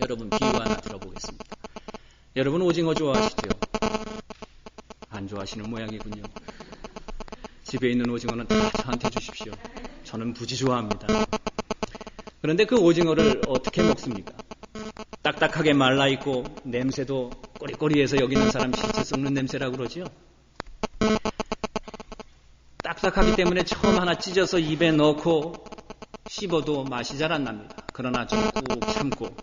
여러분 비유 하나 들어보겠습니다. 여러분 오징어 좋아하시죠? 안 좋아하시는 모양이군요. 집에 있는 오징어는 다 저한테 주십시오. 저는 무지 좋아합니다. 그런데 그 오징어를 어떻게 먹습니까? 딱딱하게 말라 있고 냄새도 꼬리꼬리해서 여기 있는 사람 실체 썩는 냄새라고 그러지요. 딱딱하기 때문에 처음 하나 찢어서 입에 넣고 씹어도 맛이 잘 안 납니다. 그러나 좀꾹 참고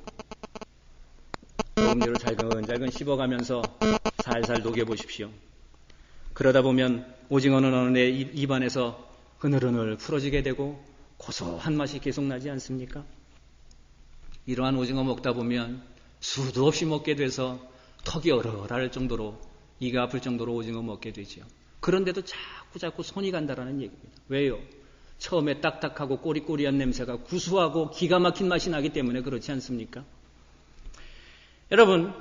녹음류를 잘근잘근 씹어가면서 살살 녹여보십시오. 그러다 보면 오징어는 어느 내 입안에서 흐늘흐늘 풀어지게 되고 고소한 맛이 계속 나지 않습니까? 이러한 오징어 먹다 보면 수도 없이 먹게 돼서 턱이 얼얼할 정도로 이가 아플 정도로 오징어 먹게 되지요. 그런데도 자꾸 자꾸 손이 간다라는 얘기입니다. 왜요? 처음에 딱딱하고 꼬리꼬리한 냄새가 구수하고 기가 막힌 맛이 나기 때문에 그렇지 않습니까? 여러분,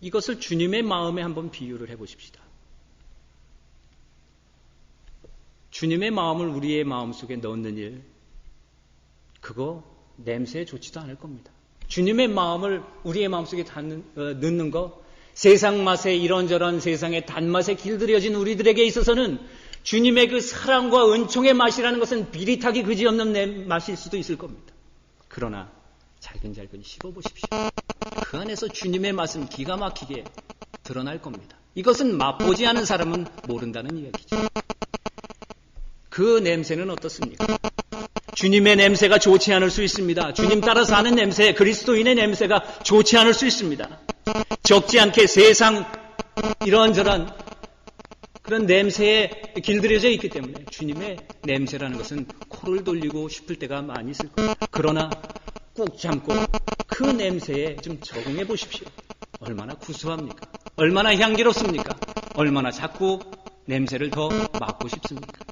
이것을 주님의 마음에 한번 비유를 해 보십시다. 주님의 마음을 우리의 마음 속에 넣는 일, 그거 냄새에 좋지도 않을 겁니다. 주님의 마음을 우리의 마음 속에 어, 넣는 거, 세상 맛에 이런저런 세상의 단맛에 길들여진 우리들에게 있어서는 주님의 그 사랑과 은총의 맛이라는 것은 비릿하기 그지없는 맛일 수도 있을 겁니다. 그러나 잘근잘근 씹어보십시오. 그 안에서 주님의 맛은 기가 막히게 드러날 겁니다. 이것은 맛보지 않은 사람은 모른다는 이야기죠. 그 냄새는 어떻습니까? 주님의 냄새가 좋지 않을 수 있습니다. 주님 따라 사는 냄새, 그리스도인의 냄새가 좋지 않을 수 있습니다. 적지 않게 세상 이런저런 그런 냄새에 길들여져 있기 때문에 주님의 냄새라는 것은 코를 돌리고 싶을 때가 많이 있을 겁니다. 그러나 꾹 참고 그 냄새에 좀 적응해 보십시오. 얼마나 구수합니까? 얼마나 향기롭습니까? 얼마나 자꾸 냄새를 더 맡고 싶습니까?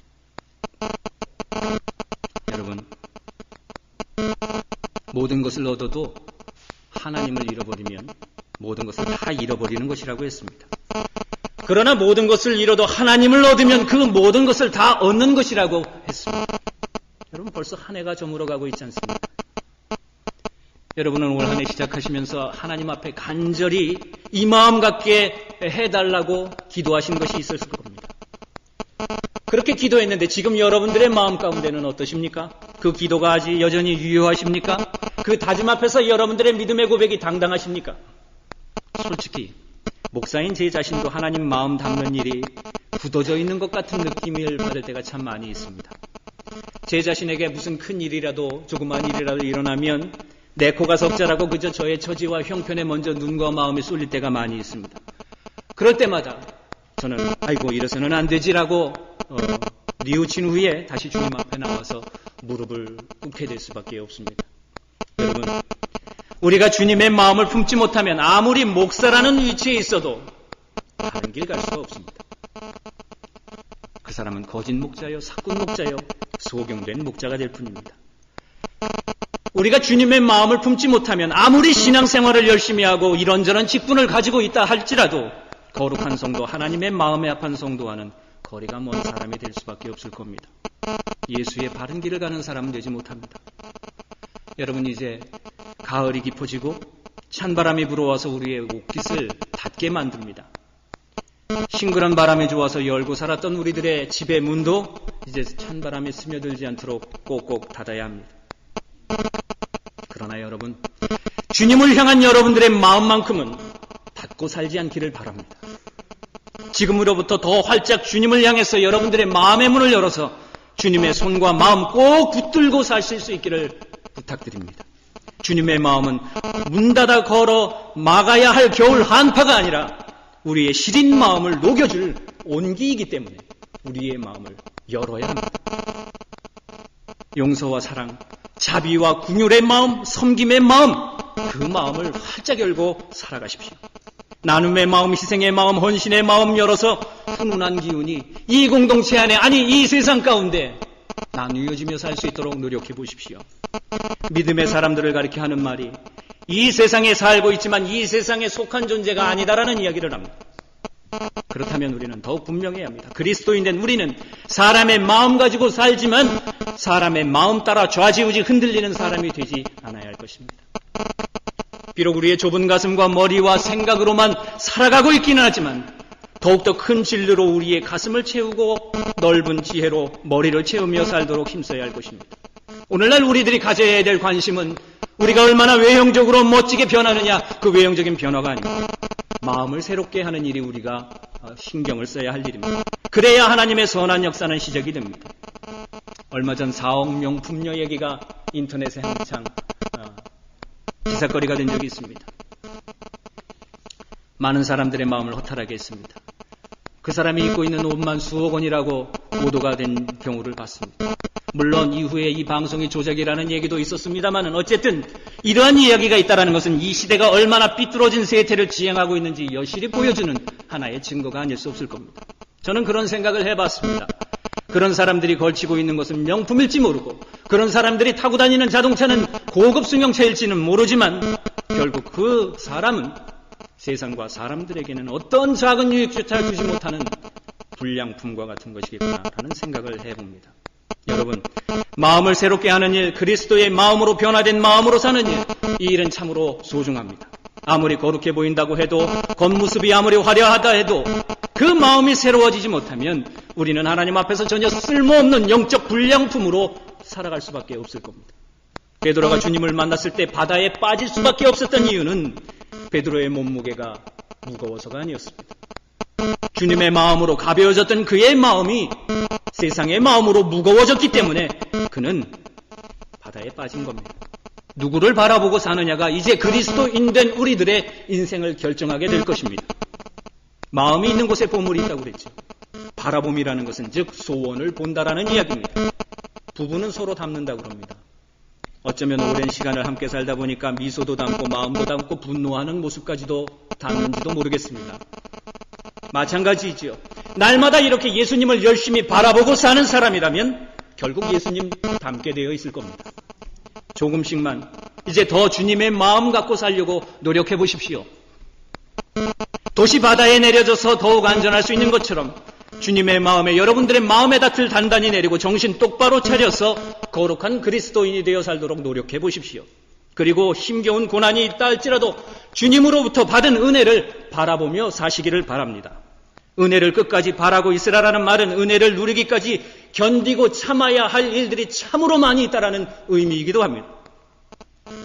여러분, 모든 것을 얻어도 하나님을 잃어버리면 모든 것을 다 잃어버리는 것이라고 했습니다. 그러나 모든 것을 잃어도 하나님을 얻으면 그 모든 것을 다 얻는 것이라고 했습니다. 여러분 벌써 한 해가 저물어가고 있지 않습니까? 여러분은 올 한 해 시작하시면서 하나님 앞에 간절히 이 마음 같게 해달라고 기도하신 것이 있었을 겁니다. 그렇게 기도했는데 지금 여러분들의 마음 가운데는 어떠십니까? 그 기도가 아직 여전히 유효하십니까? 그 다짐 앞에서 여러분들의 믿음의 고백이 당당하십니까? 솔직히 목사인 제 자신도 하나님 마음 담는 일이 굳어져 있는 것 같은 느낌을 받을 때가 참 많이 있습니다. 제 자신에게 무슨 큰 일이라도 조그만 일이라도 일어나면 내 코가 석자라고 그저 저의 처지와 형편에 먼저 눈과 마음이 쏠릴 때가 많이 있습니다. 그럴 때마다 저는 아이고 이래서는 안 되지라고 어, 뉘우친 후에 다시 주님 앞에 나와서 무릎을 꿇게 될 수밖에 없습니다. 여러분 우리가 주님의 마음을 품지 못하면 아무리 목사라는 위치에 있어도 다른 길 갈 수가 없습니다. 그 사람은 거짓 목자요, 사꾼 목자요, 소경된 목자가 될 뿐입니다. 우리가 주님의 마음을 품지 못하면 아무리 신앙생활을 열심히 하고 이런저런 직분을 가지고 있다 할지라도 거룩한 성도, 하나님의 마음에 합한 성도와는 거리가 먼 사람이 될 수밖에 없을 겁니다. 예수의 바른 길을 가는 사람은 되지 못합니다. 여러분 이제 가을이 깊어지고 찬바람이 불어와서 우리의 옷깃을 닫게 만듭니다. 싱그런 바람이 좋아서 열고 살았던 우리들의 집의 문도 이제 찬바람이 스며들지 않도록 꼭꼭 닫아야 합니다. 그러나 여러분, 주님을 향한 여러분들의 마음만큼은 닫고 살지 않기를 바랍니다. 지금으로부터 더 활짝 주님을 향해서 여러분들의 마음의 문을 열어서 주님의 손과 마음 꼭 붙들고 사실 수 있기를 부탁드립니다. 주님의 마음은 문 닫아 걸어 막아야 할 겨울 한파가 아니라 우리의 시린 마음을 녹여줄 온기이기 때문에 우리의 마음을 열어야 합니다. 용서와 사랑, 자비와 궁율의 마음, 섬김의 마음, 그 마음을 활짝 열고 살아가십시오. 나눔의 마음, 희생의 마음, 헌신의 마음 열어서 훈훈한 기운이 이 공동체 안에, 아니 이 세상 가운데 나누어지며 살 수 있도록 노력해 보십시오. 믿음의 사람들을 가리켜 하는 말이 이 세상에 살고 있지만 이 세상에 속한 존재가 아니다라는 이야기를 합니다. 그렇다면 우리는 더욱 분명해야 합니다. 그리스도인된 우리는 사람의 마음 가지고 살지만 사람의 마음 따라 좌지우지 흔들리는 사람이 되지 않아야 할 것입니다. 비록 우리의 좁은 가슴과 머리와 생각으로만 살아가고 있기는 하지만 더욱더 큰 진리로 우리의 가슴을 채우고 넓은 지혜로 머리를 채우며 살도록 힘써야 할 것입니다. 오늘날 우리들이 가져야 될 관심은 우리가 얼마나 외형적으로 멋지게 변하느냐 그 외형적인 변화가 아닙니다. 마음을 새롭게 하는 일이 우리가 어, 신경을 써야 할 일입니다. 그래야 하나님의 선한 역사는 시작이 됩니다. 얼마 전 4억 명 품녀 얘기가 인터넷에 한창 어, 기사거리가 된 적이 있습니다. 많은 사람들의 마음을 허탈하게 했습니다. 그 사람이 입고 있는 옷만 수억 원이라고 보도가 된 경우를 봤습니다. 물론 이후에 이 방송이 조작이라는 얘기도 있었습니다만 어쨌든 이러한 이야기가 있다는 것은 이 시대가 얼마나 삐뚤어진 세태를 지향하고 있는지 여실히 보여주는 하나의 증거가 아닐 수 없을 겁니다. 저는 그런 생각을 해봤습니다. 그런 사람들이 걸치고 있는 것은 명품일지 모르고 그런 사람들이 타고 다니는 자동차는 고급 승용차일지는 모르지만 결국 그 사람은 세상과 사람들에게는 어떤 작은 유익조차 주지 못하는 불량품과 같은 것이겠구나라는 생각을 해봅니다. 여러분, 마음을 새롭게 하는 일, 그리스도의 마음으로 변화된 마음으로 사는 일, 이 일은 참으로 소중합니다. 아무리 거룩해 보인다고 해도, 겉모습이 아무리 화려하다 해도, 그 마음이 새로워지지 못하면 우리는 하나님 앞에서 전혀 쓸모없는 영적 불량품으로 살아갈 수밖에 없을 겁니다. 베드로가 주님을 만났을 때 바다에 빠질 수밖에 없었던 이유는 베드로의 몸무게가 무거워서가 아니었습니다. 주님의 마음으로 가벼워졌던 그의 마음이 세상의 마음으로 무거워졌기 때문에 그는 바다에 빠진 겁니다. 누구를 바라보고 사느냐가 이제 그리스도인된 우리들의 인생을 결정하게 될 것입니다. 마음이 있는 곳에 보물이 있다고 그랬죠. 바라봄이라는 것은 즉 소원을 본다라는 이야기입니다. 부부는 서로 닮는다고 그럽니다. 어쩌면 오랜 시간을 함께 살다 보니까 미소도 담고 마음도 담고 분노하는 모습까지도 닮는지도 모르겠습니다. 마찬가지이지요. 날마다 이렇게 예수님을 열심히 바라보고 사는 사람이라면 결국 예수님 닮게 되어 있을 겁니다. 조금씩만 이제 더 주님의 마음 갖고 살려고 노력해 보십시오. 도시 바다에 내려져서 더욱 안전할 수 있는 것처럼 주님의 마음에 여러분들의 마음의 닻을 단단히 내리고 정신 똑바로 차려서 거룩한 그리스도인이 되어 살도록 노력해 보십시오. 그리고 힘겨운 고난이 있다 할지라도 주님으로부터 받은 은혜를 바라보며 사시기를 바랍니다. 은혜를 끝까지 바라고 있으라라는 말은 은혜를 누리기까지 견디고 참아야 할 일들이 참으로 많이 있다라는 의미이기도 합니다.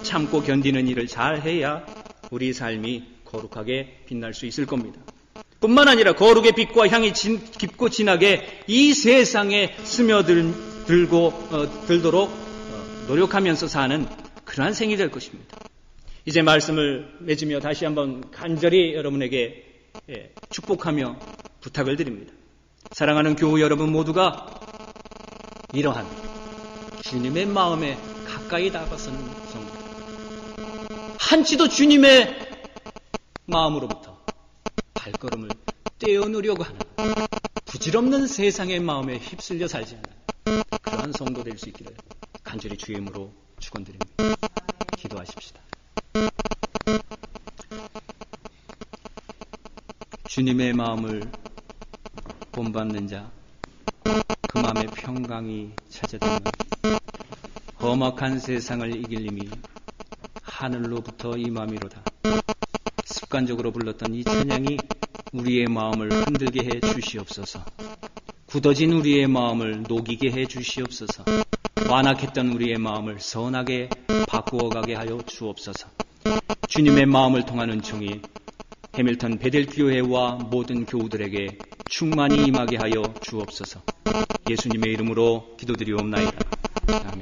참고 견디는 일을 잘 해야 우리 삶이 거룩하게 빛날 수 있을 겁니다. 뿐만 아니라 거룩의 빛과 향이 진, 깊고 진하게 이 세상에 스며들 고 어, 들도록 어, 노력하면서 사는 그러한 생이 될 것입니다. 이제 말씀을 맺으며 다시 한번 간절히 여러분에게 예, 축복하며 부탁을 드립니다. 사랑하는 교우 여러분 모두가 이러한 주님의 마음에 가까이 다가서는 성도 한치도 주님의 마음으로부터 발걸음을 떼어놓으려고 하는 부질없는 세상의 마음에 휩쓸려 살지 않는 그러한 성도 될 수 있기를 간절히 주의 이름으로 축원드립니다. 기도하십시다. 주님의 마음을 본받는 자, 그 마음에 평강이 찾아들면 험악한 세상을 이길 님이 하늘로부터 임함이로다. 습관적으로 불렀던 이 찬양이 우리의 마음을 흔들게 해 주시옵소서. 굳어진 우리의 마음을 녹이게 해 주시옵소서. 완악했던 우리의 마음을 선하게 바꾸어 가게 하여 주옵소서. 주님의 마음을 통하는 종이 해밀턴 베델 교회와 모든 교우들에게 충만히 임하게 하여 주옵소서. 예수님의 이름으로 기도드리옵나이다. 아멘.